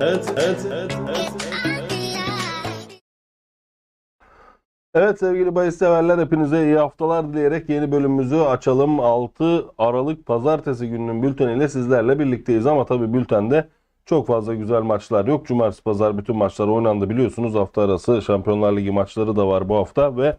Evet, evet, evet, evet. Evet sevgili bahis severler hepinize iyi haftalar dileyerek yeni bölümümüzü açalım. 6 Aralık pazartesi gününün bülteniyle sizlerle birlikteyiz ama tabii bültende çok fazla güzel maçlar yok. Cumartesi pazar bütün maçlar oynandı biliyorsunuz. Hafta arası Şampiyonlar Ligi maçları da var bu hafta ve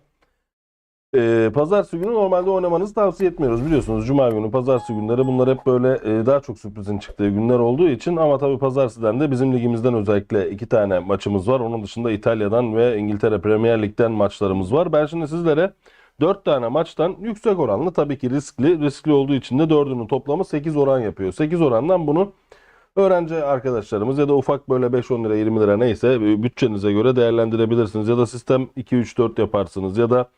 e, pazartesi günü normalde oynamanızı tavsiye etmiyoruz biliyorsunuz. Cuma günü, pazartesi günleri bunlar hep böyle e, daha çok sürprizin çıktığı günler olduğu için ama tabii pazartesiden de bizim ligimizden özellikle iki tane maçımız var. Onun dışında İtalya'dan ve İngiltere Premier Lig'den maçlarımız var. Ben şimdi sizlere 4 tane maçtan yüksek oranlı tabii ki riskli. Riskli olduğu için de 4'ünün toplamı 8 oran yapıyor. 8 orandan bunu öğrenci arkadaşlarımız ya da ufak böyle 5-10 lira 20 lira neyse e, bütçenize göre değerlendirebilirsiniz. Ya da sistem 2-3-4 yaparsınız ya da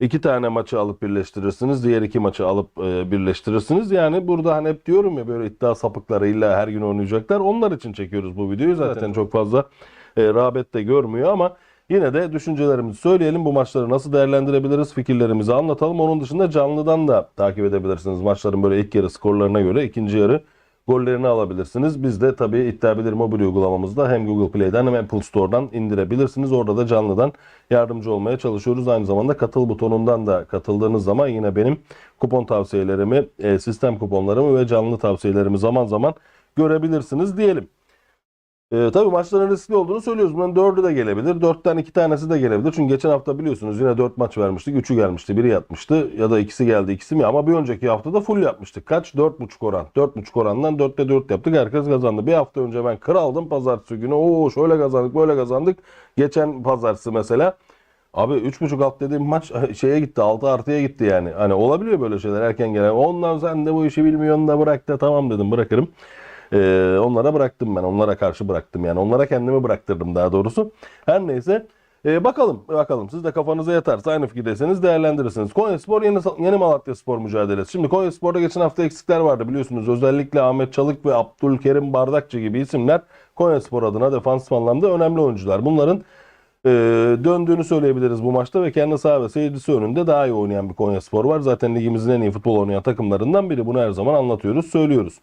İki tane maçı alıp birleştirirsiniz. Diğer iki maçı alıp e, birleştirirsiniz. Yani burada hani hep diyorum ya böyle iddia sapıkları illa her gün oynayacaklar. Onlar için çekiyoruz bu videoyu. Zaten çok fazla e, rağbet de görmüyor ama yine de düşüncelerimizi söyleyelim. Bu maçları nasıl değerlendirebiliriz? Fikirlerimizi anlatalım. Onun dışında canlıdan da takip edebilirsiniz. Maçların böyle ilk yarı skorlarına göre ikinci yarı gollerini alabilirsiniz. Biz de tabii iddia bilir mobil uygulamamızda hem Google Play'den hem Apple Store'dan indirebilirsiniz. Orada da canlıdan yardımcı olmaya çalışıyoruz. Aynı zamanda katıl butonundan da katıldığınız zaman yine benim kupon tavsiyelerimi, e, sistem kuponlarımı ve canlı tavsiyelerimi zaman zaman görebilirsiniz diyelim. E, tabii maçların riskli olduğunu söylüyoruz. Bunların dördü de gelebilir. Dörtten iki tanesi de gelebilir. Çünkü geçen hafta biliyorsunuz yine dört maç vermiştik. Üçü gelmişti, biri yatmıştı. Ya da ikisi geldi, ikisi mi? Ama bir önceki hafta da full yapmıştık. Kaç? Dört buçuk oran. Dört buçuk orandan dörtte dört yaptık. Herkes kazandı. Bir hafta önce ben kraldım pazartesi günü. Oo şöyle kazandık, böyle kazandık. Geçen pazartesi mesela. Abi 3.5 alt dediğim maç şeye gitti 6 artıya gitti yani. Hani olabiliyor böyle şeyler erken gelen. Ondan sen de bu işi bilmiyorsun da bırak da tamam dedim bırakırım. Ee, onlara bıraktım ben. Onlara karşı bıraktım yani. Onlara kendimi bıraktırdım daha doğrusu. Her neyse. Ee, bakalım bakalım siz de kafanıza yatarsa aynı fikirdeyseniz değerlendirirsiniz. Konyaspor yeni, yeni Malatya Spor mücadelesi. Şimdi Konyaspor'da geçen hafta eksikler vardı biliyorsunuz. Özellikle Ahmet Çalık ve Abdülkerim Bardakçı gibi isimler Konyaspor adına defansif anlamda önemli oyuncular. Bunların e, döndüğünü söyleyebiliriz bu maçta ve kendi saha ve seyircisi önünde daha iyi oynayan bir Konyaspor var. Zaten ligimizin en iyi futbol oynayan takımlarından biri. Bunu her zaman anlatıyoruz, söylüyoruz.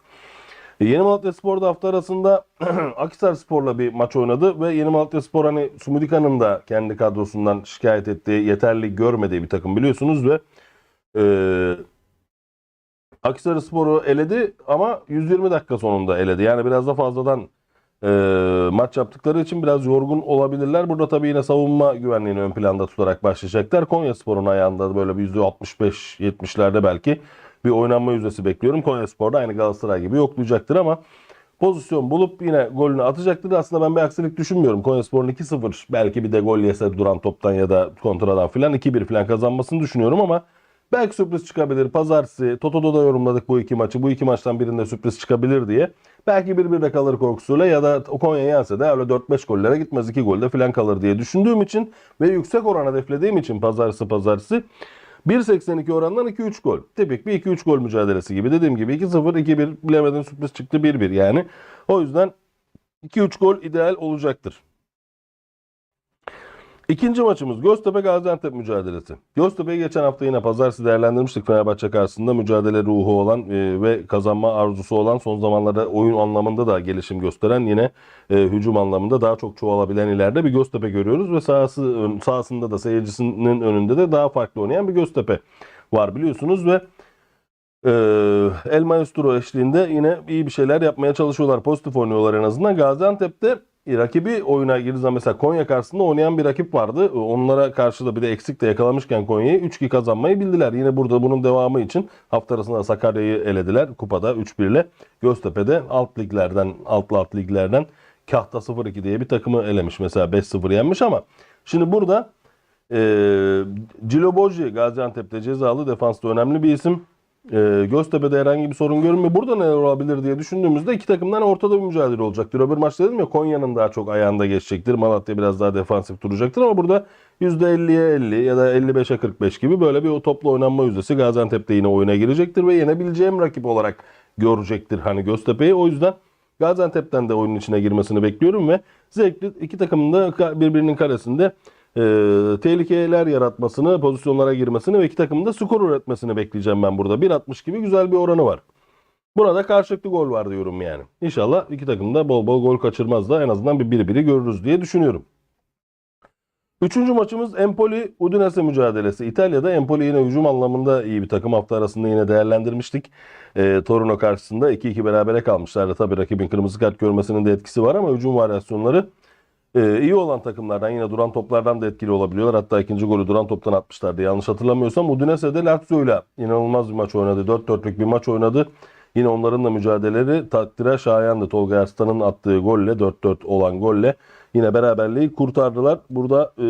E, Yeni Malatya Spor da hafta arasında Akhisar Spor'la bir maç oynadı ve Yeni Malatya Spor hani Sumudika'nın da kendi kadrosundan şikayet ettiği, yeterli görmediği bir takım biliyorsunuz ve e, Akhisar Spor'u eledi ama 120 dakika sonunda eledi. Yani biraz da fazladan e, maç yaptıkları için biraz yorgun olabilirler. Burada tabii yine savunma güvenliğini ön planda tutarak başlayacaklar. Konya Spor'un ayağında böyle bir %65-70'lerde belki bir oynanma yüzdesi bekliyorum. Konya Spor'da aynı Galatasaray gibi yoklayacaktır ama pozisyon bulup yine golünü atacaktır. Aslında ben bir aksilik düşünmüyorum. Konya Spor'un 2-0 belki bir de gol yese duran toptan ya da kontradan filan 2-1 filan kazanmasını düşünüyorum ama belki sürpriz çıkabilir. Pazartesi Toto'da da yorumladık bu iki maçı. Bu iki maçtan birinde sürpriz çıkabilir diye. Belki bir bir de kalır korkusuyla ya da Konya yense de öyle 4-5 gollere gitmez 2 golde filan kalır diye düşündüğüm için ve yüksek oran hedeflediğim için pazartesi pazartesi 1.82 orandan 2-3 gol. Tipik bir 2-3 gol mücadelesi gibi. Dediğim gibi 2-0, 2-1 bilemeden sürpriz çıktı 1-1 yani. O yüzden 2-3 gol ideal olacaktır. İkinci maçımız Göztepe Gaziantep mücadelesi. Göztepe'yi geçen hafta yine pazartesi değerlendirmiştik Fenerbahçe karşısında mücadele ruhu olan e, ve kazanma arzusu olan son zamanlarda oyun anlamında da gelişim gösteren yine e, hücum anlamında daha çok çoğalabilen ileride bir Göztepe görüyoruz ve sahası sahasında da seyircisinin önünde de daha farklı oynayan bir Göztepe var biliyorsunuz ve e, El Maestro eşliğinde yine iyi bir şeyler yapmaya çalışıyorlar. Pozitif oynuyorlar en azından. Gaziantep'te rakibi oyuna girdiği zaman mesela Konya karşısında oynayan bir rakip vardı. Onlara karşı da bir de eksik de yakalamışken Konya'yı 3-2 kazanmayı bildiler. Yine burada bunun devamı için hafta arasında Sakarya'yı elediler kupada 3-1 ile. Göztepe'de alt liglerden, alt alt liglerden Kahta 0-2 diye bir takımı elemiş. Mesela 5-0 yenmiş ama şimdi burada e, Ciloboji Gaziantep'te cezalı defansta önemli bir isim. E, Göztepe'de herhangi bir sorun görünmüyor. Burada neler olabilir diye düşündüğümüzde iki takımdan ortada bir mücadele olacaktır. Öbür maçta dedim ya Konya'nın daha çok ayağında geçecektir. Malatya biraz daha defansif duracaktır ama burada %50'ye 50 ya da 55'e 45 gibi böyle bir o toplu oynanma yüzdesi Gaziantep'te yine oyuna girecektir ve yenebileceğim rakip olarak görecektir hani Göztepe'yi. O yüzden Gaziantep'ten de oyunun içine girmesini bekliyorum ve zevkli iki takımın da birbirinin karesinde e, tehlikeler yaratmasını, pozisyonlara girmesini ve iki takımın da skor üretmesini bekleyeceğim ben burada. 1.60 gibi güzel bir oranı var. Buna da karşılıklı gol var diyorum yani. İnşallah iki takım da bol bol gol kaçırmaz da en azından bir biri biri görürüz diye düşünüyorum. Üçüncü maçımız Empoli Udinese mücadelesi. İtalya'da Empoli yine hücum anlamında iyi bir takım. Hafta arasında yine değerlendirmiştik. Ee, Torino karşısında 2-2 berabere kalmışlardı. Tabii rakibin kırmızı kart görmesinin de etkisi var ama hücum varyasyonları e, iyi olan takımlardan yine duran toplardan da etkili olabiliyorlar. Hatta ikinci golü duran toptan atmışlardı. Yanlış hatırlamıyorsam Udinese'de Lazio ile inanılmaz bir maç oynadı. 4-4'lük bir maç oynadı. Yine onların da mücadeleleri takdire şayandı. Tolga Arslan'ın attığı golle 4-4 olan golle yine beraberliği kurtardılar. Burada e,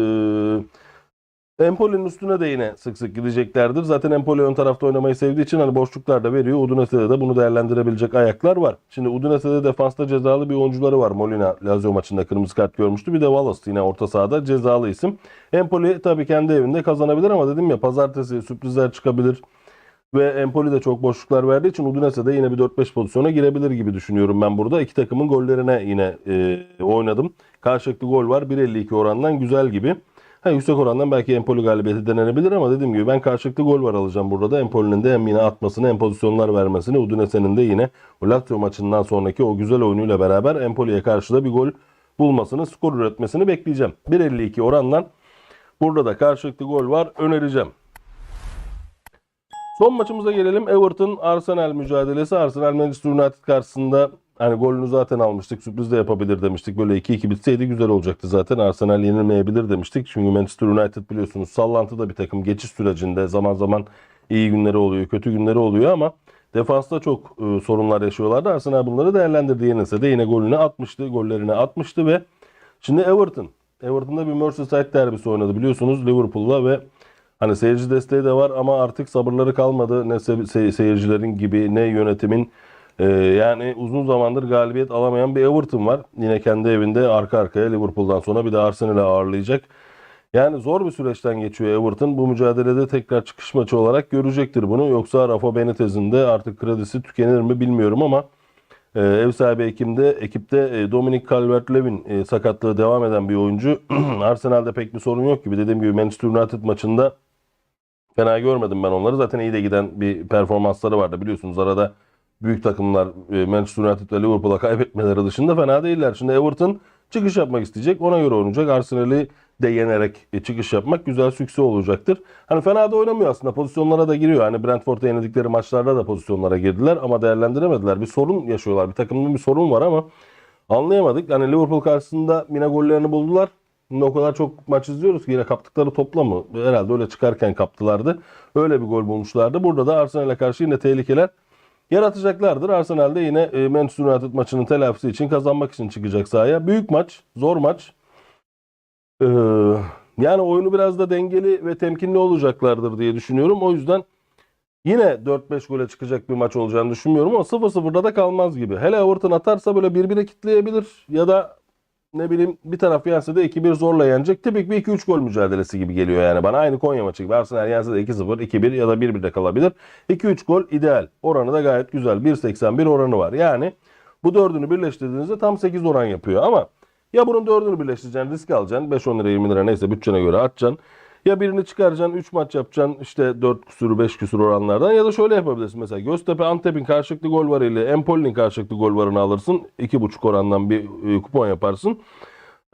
Empoli'nin üstüne de yine sık sık gideceklerdir. Zaten Empoli ön tarafta oynamayı sevdiği için hani boşluklar da veriyor. Udinese'de de bunu değerlendirebilecek ayaklar var. Şimdi Udinese'de defansta cezalı bir oyuncuları var. Molina Lazio maçında kırmızı kart görmüştü. Bir de Wallace yine orta sahada cezalı isim. Empoli tabii kendi evinde kazanabilir ama dedim ya pazartesi sürprizler çıkabilir. Ve Empoli de çok boşluklar verdiği için Udinese de yine bir 4-5 pozisyona girebilir gibi düşünüyorum ben burada. İki takımın gollerine yine e, oynadım. Karşılıklı gol var. 1.52 orandan güzel gibi. Ha, yüksek orandan belki Empoli galibiyeti denenebilir ama dediğim gibi ben karşılıklı gol var alacağım burada da. Empoli'nin de hem yine atmasını hem pozisyonlar vermesini. Udinese'nin de yine o Lazio maçından sonraki o güzel oyunuyla beraber Empoli'ye karşı da bir gol bulmasını, skor üretmesini bekleyeceğim. 1.52 orandan burada da karşılıklı gol var önereceğim. Son maçımıza gelelim. Everton Arsenal mücadelesi. Arsenal Manchester United karşısında hani golünü zaten almıştık. Sürpriz de yapabilir demiştik. Böyle 2-2 bitseydi güzel olacaktı zaten. Arsenal yenilmeyebilir demiştik. Çünkü Manchester United biliyorsunuz sallantıda bir takım. Geçiş sürecinde zaman zaman iyi günleri oluyor, kötü günleri oluyor ama defansta çok e, sorunlar yaşıyorlardı. Arsenal bunları değerlendirdi. Yenilse de yine golünü atmıştı. Gollerini atmıştı ve şimdi Everton. Everton'da bir Merseyside derbisi oynadı biliyorsunuz Liverpool'la ve Hani seyirci desteği de var ama artık sabırları kalmadı. Ne se- se- seyircilerin gibi ne yönetimin. Ee, yani uzun zamandır galibiyet alamayan bir Everton var. Yine kendi evinde arka arkaya Liverpool'dan sonra bir de Arsenal'e ağırlayacak. Yani zor bir süreçten geçiyor Everton. Bu mücadelede tekrar çıkış maçı olarak görecektir bunu. Yoksa Rafa Benitez'in de artık kredisi tükenir mi bilmiyorum ama e, ev sahibi ekimde, ekipte e, Dominic Calvert-Lewin e, sakatlığı devam eden bir oyuncu. Arsenal'de pek bir sorun yok gibi. Dediğim gibi Manchester United maçında Fena görmedim ben onları. Zaten iyi de giden bir performansları vardı. Biliyorsunuz arada büyük takımlar e, Manchester United ve Liverpool'a kaybetmeleri dışında fena değiller. Şimdi Everton çıkış yapmak isteyecek. Ona göre oynayacak. Arsenal'i de yenerek e, çıkış yapmak güzel sükse olacaktır. Hani fena da oynamıyor aslında. Pozisyonlara da giriyor. Hani Brentford'a yenildikleri maçlarda da pozisyonlara girdiler ama değerlendiremediler. Bir sorun yaşıyorlar. Bir takımda bir sorun var ama anlayamadık. Hani Liverpool karşısında yine gollerini buldular. Şimdi o kadar çok maç izliyoruz ki yine kaptıkları topla mı? Herhalde öyle çıkarken kaptılardı. Öyle bir gol bulmuşlardı. Burada da Arsenal'e karşı yine tehlikeler yaratacaklardır. Arsenal de yine e, Manchester United maçının telafisi için kazanmak için çıkacak sahaya. Büyük maç, zor maç. Ee, yani oyunu biraz da dengeli ve temkinli olacaklardır diye düşünüyorum. O yüzden yine 4-5 gole çıkacak bir maç olacağını düşünmüyorum ama 0-0'da da kalmaz gibi. Hele Everton atarsa böyle birbirine kitleyebilir ya da ne bileyim bir taraf yense de 2-1 zorla yenecek. Tipik bir 2-3 gol mücadelesi gibi geliyor yani bana. Aynı Konya maçı gibi. Arsenal yense de 2-0, 2-1 ya da 1-1'de kalabilir. 2-3 gol ideal. Oranı da gayet güzel. 1.81 oranı var. Yani bu dördünü birleştirdiğinizde tam 8 oran yapıyor ama ya bunun dördünü birleştireceksin, risk alacaksın. 5-10 lira 20 lira neyse bütçene göre atacaksın. Ya birini çıkaracaksın, 3 maç yapacaksın işte 4 küsur 5 küsur oranlardan ya da şöyle yapabilirsin mesela Göztepe Antep'in karşılıklı gol varıyla Empoli'nin karşılıklı gol varını alırsın. 2.5 orandan bir e, kupon yaparsın.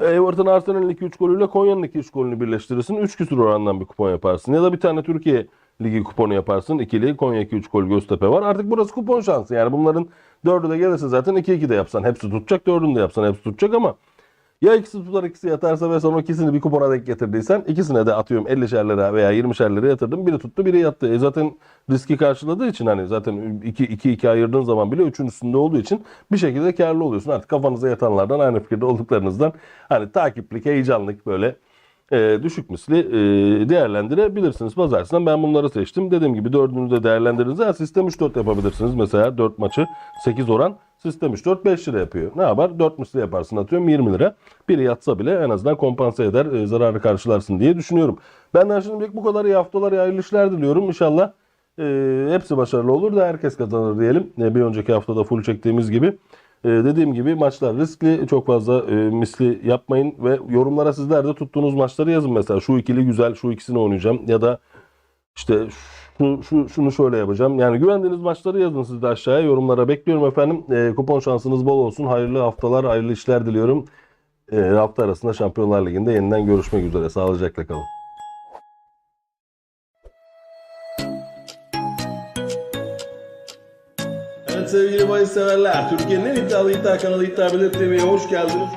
Everton Arsenal'in 2-3 golüyle Konya'nın 2-3 golünü birleştirirsin. 3 küsur orandan bir kupon yaparsın. Ya da bir tane Türkiye Ligi kuponu yaparsın. İkili Konya 2-3 gol Göztepe var. Artık burası kupon şansı. Yani bunların dördü de gelirse zaten 2-2 de yapsan hepsi tutacak. Dördünü de yapsan hepsi tutacak ama ya ikisi tutar ikisi yatarsa ve sonra ikisini bir kupona denk getirdiysen ikisine de atıyorum 50'şer lira veya 20'şer lira yatırdım. Biri tuttu biri yattı. E zaten riski karşıladığı için hani zaten 2-2 ayırdığın zaman bile 3'ün üstünde olduğu için bir şekilde karlı oluyorsun. Artık kafanıza yatanlardan aynı fikirde olduklarınızdan hani takiplik, heyecanlık böyle e, düşük misli e, değerlendirebilirsiniz. Pazartesinden ben bunları seçtim. Dediğim gibi dördünü de değerlendirdiğinizde ha, sistem 3-4 yapabilirsiniz. Mesela 4 maçı 8 oran sistem 3-4 5 lira yapıyor. Ne yapar? 4 misli yaparsın atıyorum 20 lira. Biri yatsa bile en azından kompanse eder e, zararı karşılarsın diye düşünüyorum. Benden şimdilik bu kadar iyi haftalar, iyi hayırlı işler diliyorum. İnşallah e, hepsi başarılı olur da herkes kazanır diyelim. E, bir önceki haftada full çektiğimiz gibi. Ee, dediğim gibi maçlar riskli. Çok fazla e, misli yapmayın ve yorumlara sizler de tuttuğunuz maçları yazın mesela. Şu ikili güzel, şu ikisini oynayacağım ya da işte şu, şu, şunu şöyle yapacağım. Yani güvendiğiniz maçları yazın siz de aşağıya yorumlara bekliyorum efendim. Ee, kupon şansınız bol olsun. Hayırlı haftalar, hayırlı işler diliyorum. Ee, hafta arasında Şampiyonlar Ligi'nde yeniden görüşmek üzere. Sağlıcakla kalın. Sevgili bahis severler, Türkiye'nin en iddialı iddia kanalı İddia TV'ye hoş geldiniz.